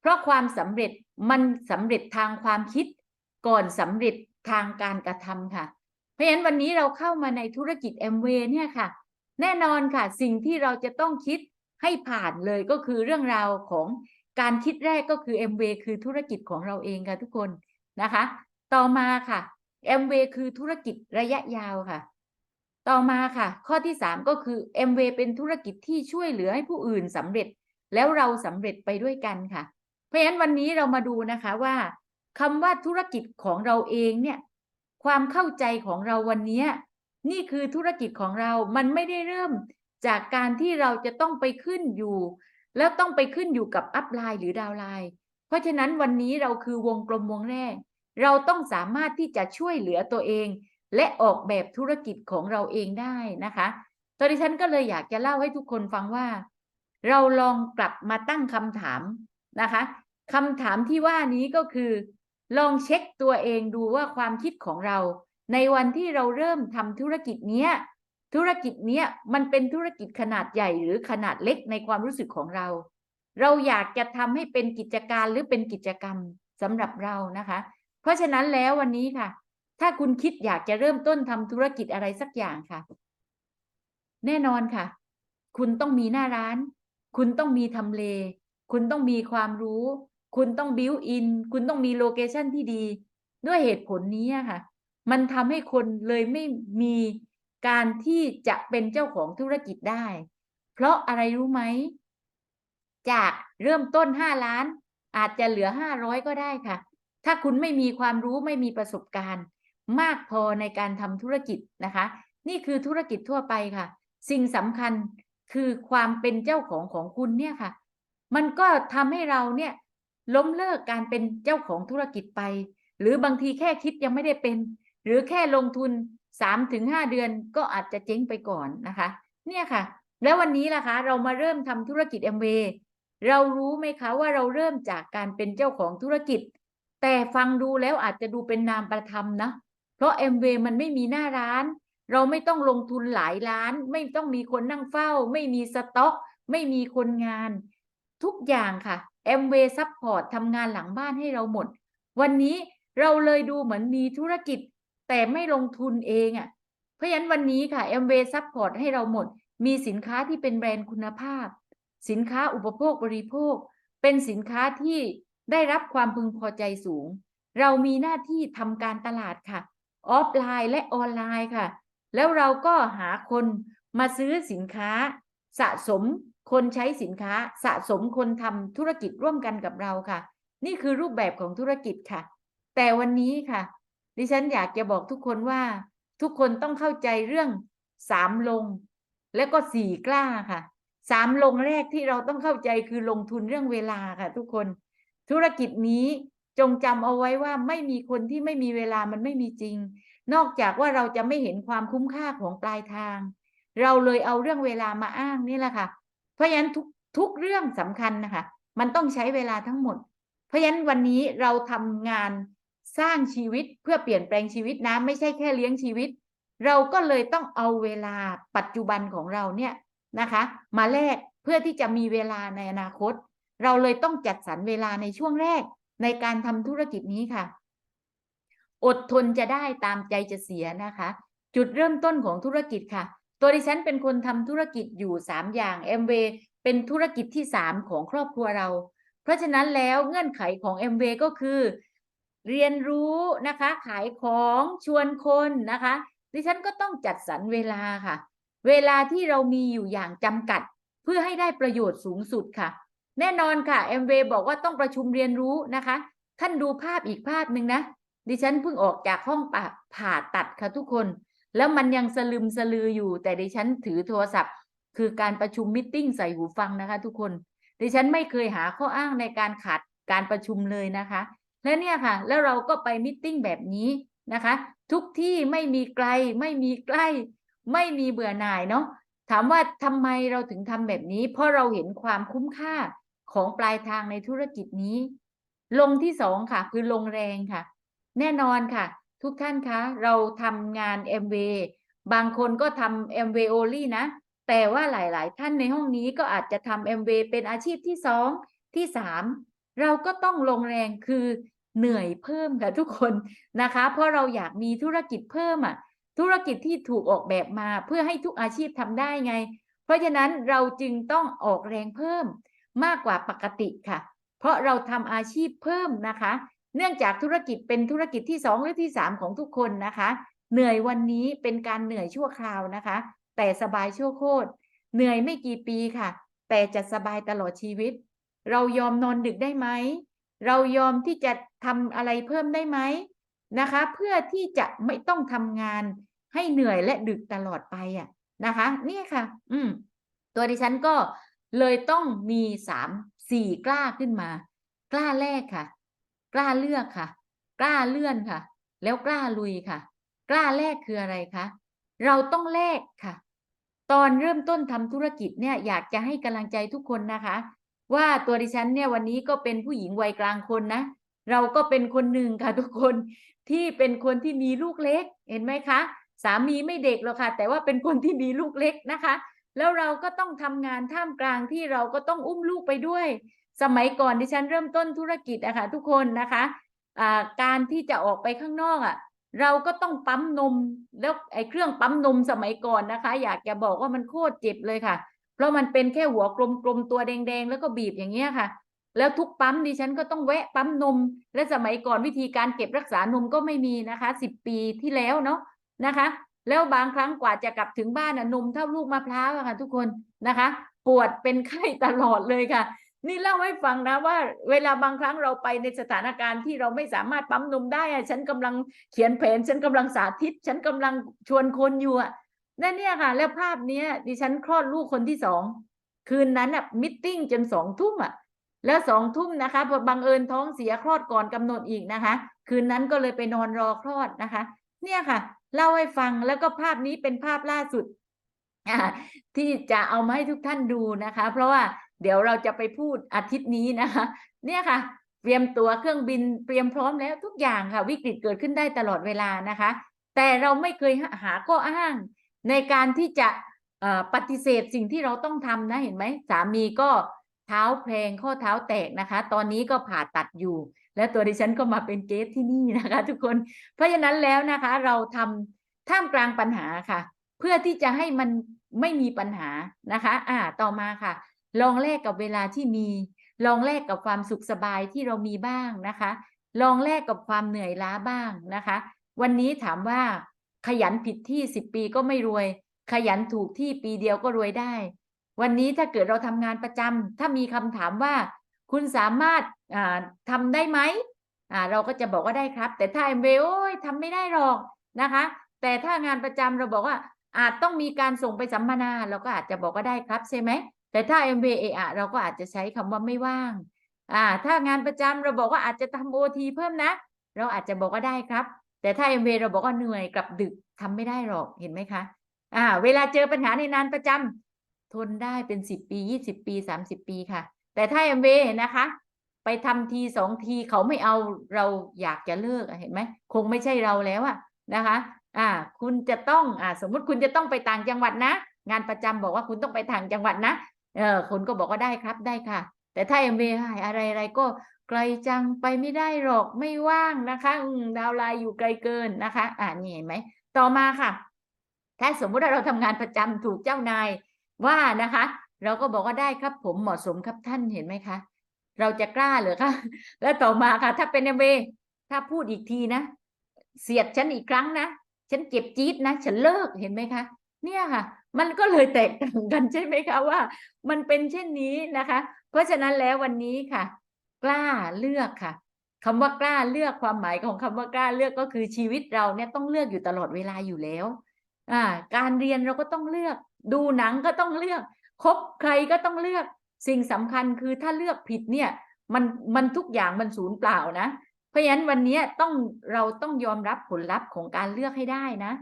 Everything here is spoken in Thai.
เพราะความสำเร็จมันสำเร็จทางความคิด ก่อนสำเร็จทางการกระทำค่ะ เพราะฉะนั้นวันนี้เราเข้ามาในธุรกิจแอมเวย์เนี่ยค่ะ แน่นอนค่ะ สิ่งที่เราจะต้องคิดให้ผ่านเลยก็คือเรื่องราวของการคิดแรกก็คือ MV คือธุรกิจของเราเองค่ะทุกคนนะคะ ต่อมาค่ะ MV คือธุรกิจระยะยาวค่ะ ต่อมาค่ะ ข้อที่สามก็คือ MV เป็นธุรกิจที่ช่วยเหลือให้ผู้อื่นสำเร็จ แล้วเราสำเร็จไปด้วยกันค่ะ เพราะฉะนั้นวันนี้เรามาดูนะคะว่าคำว่าธุรกิจของเราเองเนี่ย ความเข้าใจของเราวันนี้นี่คือธุรกิจของเรา มันไม่ได้เริ่มจากการที่เราจะต้องไปขึ้นอยู่ แล้วต้องไปขึ้นอยู่กับอัพไลน์หรือดาวไลน์ เพราะฉะนั้นวันนี้เราคือวงกลมวงแรก เราต้องสามารถที่จะช่วยเหลือตัวเอง และออกแบบธุรกิจของเราเองได้นะคะตอนนี้ฉันก็เลยอยากจะเล่าให้ทุกคนฟังว่า เราลองกลับมาตั้งคำถามนะคะ คำถามที่ว่านี้ก็คือ ลองเช็คตัวเองดูว่าความคิดของเรา ในวันที่เราเริ่มทำธุรกิจเนี้ย ธุรกิจเนี้ยมันเป็นธุรกิจขนาดใหญ่หรือขนาดเล็กในความรู้สึกของเรา เราอยากจะทำให้เป็นกิจการหรือเป็นกิจกรรมสำหรับเรานะคะ เพราะฉะนั้นแล้ววันนี้ค่ะ ถ้าคุณคิดอยากจะเริ่มต้นทำธุรกิจอะไรสักอย่างค่ะ แน่นอนค่ะ คุณต้องมีหน้าร้าน คุณต้องมีทำเล คุณต้องมีความรู้ คุณต้องบิวอิน คุณต้องมีโลเคชันที่ดี ด้วยเหตุผลนี้ค่ะ มันทำให้คนเลยไม่มีการที่จะเป็นเจ้าของธุรกิจได้ เพราะอะไรรู้ไหม จากเริ่มต้นห้าล้าน อาจจะเหลือห้าร้อยก็ได้ค่ะ ถ้าคุณไม่มีความรู้ไม่มีประสบการณ์ มากพอในการทำธุรกิจนะคะ นี่คือธุรกิจทั่วไปค่ะ สิ่งสำคัญคือความเป็นเจ้าของของคุณเนี่ยค่ะ มันก็ทำให้เราเนี่ย ล้มเลิกการเป็นเจ้าของธุรกิจไป หรือบางทีแค่คิดยังไม่ได้เป็น หรือแค่ลงทุนสามถึงห้าเดือนก็อาจจะเจ๊งไปก่อนนะคะ เนี่ยค่ะ แล้ววันนี้ล่ะคะ เรามาเริ่มทำธุรกิจ MV เรารู้ไหมคะว่าเราเริ่มจากการเป็นเจ้าของธุรกิจ แต่ฟังดูแล้วอาจจะดูเป็นนามประธรรมนะ เพราะ MV มันไม่มีหน้าร้าน เราไม่ต้องลงทุนหลายล้าน ไม่ต้องมีคนนั่งเฝ้า ไม่มีสต็อก ไม่มีคนงาน ทุกอย่างค่ะ MV Support ทำงานหลังบ้านให้เราหมด วันนี้เราเลยดูเหมือนมีธุรกิจ แต่ไม่ลงทุนเองอะ่ะ เพราะฉะนั้นวันนี้ค่ะ MV Support ให้เราหมด มีสินค้าที่เป็นแบรนด์คุณภาพ สินค้าอุปโภคบริโภค เป็นสินค้าที่ได้รับความพึงพอใจสูง เรามีหน้าที่ทำการตลาดค่ะ ออฟไลน์และออนไลน์ค่ะ แล้วเราก็หาคนมาซื้อสินค้าสะสม คนใช้สินค้าสะสมคนทำธุรกิจร่วมกันกับเราค่ะ นี่คือรูปแบบของธุรกิจค่ะ แต่วันนี้ค่ะ ดิฉันอยากจะบอกทุกคนว่า ทุกคนต้องเข้าใจเรื่องสามลง แล้วก็สี่กล้าค่ะสามลงแรกที่เราต้องเข้าใจคือลงทุนเรื่องเวลาค่ะ ทุกคน ธุรกิจนี้จงจำเอาไว้ว่าไม่มีคนที่ไม่มีเวลามันไม่มีจริง นอกจากว่าเราจะไม่เห็นความคุ้มค่าของปลายทาง เราเลยเอาเรื่องเวลามาอ้างนี่แหละค่ะ ราะฉะนั้นทุกทุกเรื่องสำคัญนะคะ มันต้องใช้เวลาทั้งหมด เพราะฉะนั้นวันนี้เราทำงานสร้างชีวิตเพื่อเปลี่ยนแปลงชีวิตนะไม่ใช่แค่เลี้ยงชีวิต เราก็เลยต้องเอาเวลาปัจจุบันของเราเนี่ยนะคะ มาแลกเพื่อที่จะมีเวลาในอนาคต เราเลยต้องจัดสรรเวลาในช่วงแรกในการทำธุรกิจนี้ค่ะ อดทนจะได้ตามใจจะเสียนะคะ จุดเริ่มต้นของธุรกิจค่ะ ตัวดิฉันเป็นคนทำธุรกิจอยู่ 3 อย่าง MV เป็นธุรกิจที่ 3 ของครอบครัวเรา เพราะฉะนั้นแล้วเงื่อนไขของ MV ก็คือ เรียนรู้นะคะ ขายของชวนคนนะคะ ดิฉันก็ต้องจัดสรรเวลาค่ะ เวลาที่เรามีอยู่อย่างจำกัด เพื่อให้ได้ประโยชน์สูงสุดค่ะ แน่นอนค่ะ MV บอกว่าต้องประชุมเรียนรู้นะคะ ท่านดูภาพอีกภาพหนึ่งนะดิฉันเพิ่งออกจากห้องผ่าตัดค่ะทุกคน แล้วมันยังสลืมสลืออยู่ แต่ดิฉันถือโทรศัพท์ คือการประชุมมิทติ้งใส่หูฟังนะคะ ทุกคน ดิฉันไม่เคยหาข้ออ้างในการขาดการประชุมเลยนะคะ และเนี่ยค่ะ แล้วเราก็ไปมิทติ้งแบบนี้นะคะ ทุกที่ไม่มีไกลไม่มีใกล้ ไม่มีเบื่อหน่ายเนาะถามว่าทำไมเราถึงทำแบบนี้ เพราะเราเห็นความคุ้มค่าของปลายทางในธุรกิจนี้ ลงที่สองค่ะ คือลงแรงค่ะ แน่นอนค่ะ ทุกท่านคะ เราทำงาน MV บางคนก็ทำ MV only นะ แต่ว่าหลาย ๆ ท่านในห้องนี้ก็อาจจะทำ MV เป็นอาชีพที่สองที่สามเราก็ต้องลงแรงคือเหนื่อยเพิ่มค่ะทุกคนนะคะ เพราะเราอยากมีธุรกิจเพิ่มอะ ธุรกิจที่ถูกออกแบบมาเพื่อให้ทุกอาชีพทำได้ไง เพราะฉะนั้นเราจึงต้องออกแรงเพิ่มมากกว่าปกติค่ะ เพราะเราทำอาชีพเพิ่มนะคะ เนื่องจากธุรกิจเป็นธุรกิจที่สองหรือที่สามของทุกคนนะคะ เหนื่อยวันนี้เป็นการเหนื่อยชั่วคราวนะคะ แต่สบายชั่วโคตรเหนื่อยไม่กี่ปีค่ะ แต่จะสบายตลอดชีวิต เรายอมนอนดึกได้ไหมเรายอมที่จะทำอะไรเพิ่มได้ไหมนะคะ เพื่อที่จะไม่ต้องทำงานให้เหนื่อยและดึกตลอดไปอะนะคะ นี่ค่ะ อืม ตัวดิฉันก็เลยต้องมีสามสี่กล้าขึ้นมา กล้าแรกค่ะ กล้าเลือกค่ะ กล้าเลื่อนค่ะ แล้วกล้าลุยค่ะ กล้าแรกคืออะไรคะเราต้องแลกค่ะ ตอนเริ่มต้นทำธุรกิจเนี่ยอยากจะให้กำลังใจทุกคนนะคะ ว่าตัวดิฉันเนี่ยวันนี้ก็เป็นผู้หญิงวัยกลางคนนะ เราก็เป็นคนหนึ่งค่ะทุกคนที่เป็นคนที่มีลูกเล็กเห็นไหมคะสามีไม่เด็กหรอกค่ะ แต่ว่าเป็นคนที่มีลูกเล็กนะคะ แล้วเราก็ต้องทำงานท่ามกลางที่เราก็ต้องอุ้มลูกไปด้วย สมัยก่อนดิฉันเริ่มต้นธุรกิจอะค่ะทุกคนนะคะอ่าการที่จะออกไปข้างนอกอะเราก็ต้องปั๊มนมแล้วไอ้เครื่องปั๊มนมสมัยก่อนนะคะ อยากจะบอกว่ามันโคตรเจ็บเลยค่ะ เพราะมันเป็นแค่หัวกลมๆตัวแดงๆ แล้วก็บีบอย่างเงี้ยค่ะ แล้วทุกปั๊มดิฉันก็ต้องแวะปั๊มนม และสมัยก่อนวิธีการเก็บรักษานมก็ไม่มีนะคะสิบปีที่แล้วเนาะนะคะ แล้วบางครั้งกว่าจะกลับถึงบ้านน่ะนมเท่าลูกมะพร้าวค่ะ ทุกคนนะคะ ปวดเป็นไข้ตลอดเลยค่ะ นี่เล่าให้ฟังนะว่า เวลาบางครั้งเราไปในสถานการณ์ที่เราไม่สามารถปั๊มนมได้อะฉันกำลังเขียนแผน ฉันกำลังสาธิต ฉันกำลังชวนคนอยู่อะนั่นเนี่ยค่ะ แล้วภาพเนี้ยดิฉันคลอดลูกคนที่สองคืนนั้นอะมิทติ้งจนสองทุ่มอะแล้วสองทุ่มนะคะพอบังเอิญท้องเสียคลอดก่อนกำหนดอีกนะคะ คืนนั้นก็เลยไปนอนรอคลอดนะคะ เนี่ยค่ะ เล่าให้ฟังแล้วก็ภาพนี้เป็นภาพล่าสุดอ่าที่จะเอามาให้ทุกท่านดูนะคะ เพราะว่า เดี๋ยวเราจะไปพูดอาทิตย์นี้นะคะ เนี่ยค่ะ เตรียมตัวเครื่องบินเตรียมพร้อมแล้วทุกอย่างค่ะ วิกฤตเกิดขึ้นได้ตลอดเวลานะคะ แต่เราไม่เคยหาข้ออ้างในการที่จะปฏิเสธสิ่งที่เราต้องทำนะเห็นไหมสามีก็เท้าแพลงข้อเท้าแตกนะคะ ตอนนี้ก็ผ่าตัดอยู่ และตัวดิฉันก็มาเป็นเกสที่นี่นะคะ ทุกคน เพราะฉะนั้นแล้วนะคะ เราทำท่ามกลางปัญหาค่ะ เพื่อที่จะให้มันไม่มีปัญหานะคะ อ่าต่อมาค่ะ ลองแลกกับเวลาที่มี ลองแลกกับความสุขสบายที่เรามีบ้างนะคะ ลองแลกกับความเหนื่อยล้าบ้างนะคะ วันนี้ถามว่าขยันผิดที่สิบปีก็ไม่รวย ขยันถูกที่ปีเดียวก็รวยได้ วันนี้ถ้าเกิดเราทำงานประจำถ้ามีคำถามว่า คุณสามารถาทำได้ไหมเราก็จะบอกว่าได้ครับ แต่ถ้าเอ็มเโอ้ยทำไม่ได้หรอกนะคะ แต่ถ้างานประจำเราบอกว่าอาจต้องมีการส่งไปสัมมนาเราก็อาจจะบอกว่าได้ครับใช่ไหม แต่ถ้า MBA อะเราก็อาจจะใช้คำว่าไม่ว่าง อ่า ถ้างานประจำเราบอกว่าอาจจะทำโอทีเพิ่มนะ เราอาจจะบอกว่าได้ครับ แต่ถ้า MBA เราบอกว่าเหนื่อยกลับดึกทำไม่ได้หรอกเห็นไหมคะ อ่า เวลาเจอปัญหาในงานประจำทนได้เป็นสิบปียี่สิบปีสามสิบปีค่ะ แต่ถ้า MBA นะคะ ไปทำทีสองทีเขาไม่เอาเราอยากจะเลิกเห็นไหมคงไม่ใช่เราแล้วอะนะคะ อ่า คุณจะต้องอ่าสมมติคุณจะต้องไปต่างจังหวัดนะงานประจำบอกว่าคุณต้องไปต่างจังหวัดนะ เออคนก็บอกว่าได้ครับได้ค่ะ แต่ถ้าเอ็มเอะไรอะไรก็ไกลจังไปไม่ได้หรอกไม่ว่างนะคะดาวไลน์อยู่ไกลเกินนะคะ อ่านี่เห็นไหมต่อมาค่ะ ถ้าสมมุติว่าเราทำงานประจำถูกเจ้านายว่านะคะ เราก็บอกว่าได้ครับผมเหมาะสมครับท่านเห็นไหมคะ เราจะกล้าเหรือคะแล้วต่อมาค่ะ ถ้าเป็นเอ็มถ้าพูดอีกทีนะ เสียดฉันอีกครั้งนะฉันเจ็บจี๊ดนะ ฉันเลิกเห็นไหมคะ เนี่ยค่ะ มันก็เลยแตกต่างกันใช่ไหมคะว่า มันเป็นเช่นนี้นะคะ เพราะฉะนั้นแล้ววันนี้ค่ะ กล้าเลือกค่ะคำว่ากล้าเลือกความหมายของคำว่ากล้าเลือกก็คือชีวิตเราเนี่ยต้องเลือกอยู่ตลอดเวลาอยู่แล้วอ่าการเรียนเราก็ต้องเลือก ดูหนังก็ต้องเลือกคบใครก็ต้องเลือกสิ่งสำคัญคือถ้าเลือกผิดเนี่ยมันมันทุกอย่างมันสูญเปล่านะ เพราะฉะนั้นวันนี้ต้องเราต้องยอมรับผลลัพธ์ของการเลือกให้ได้นะ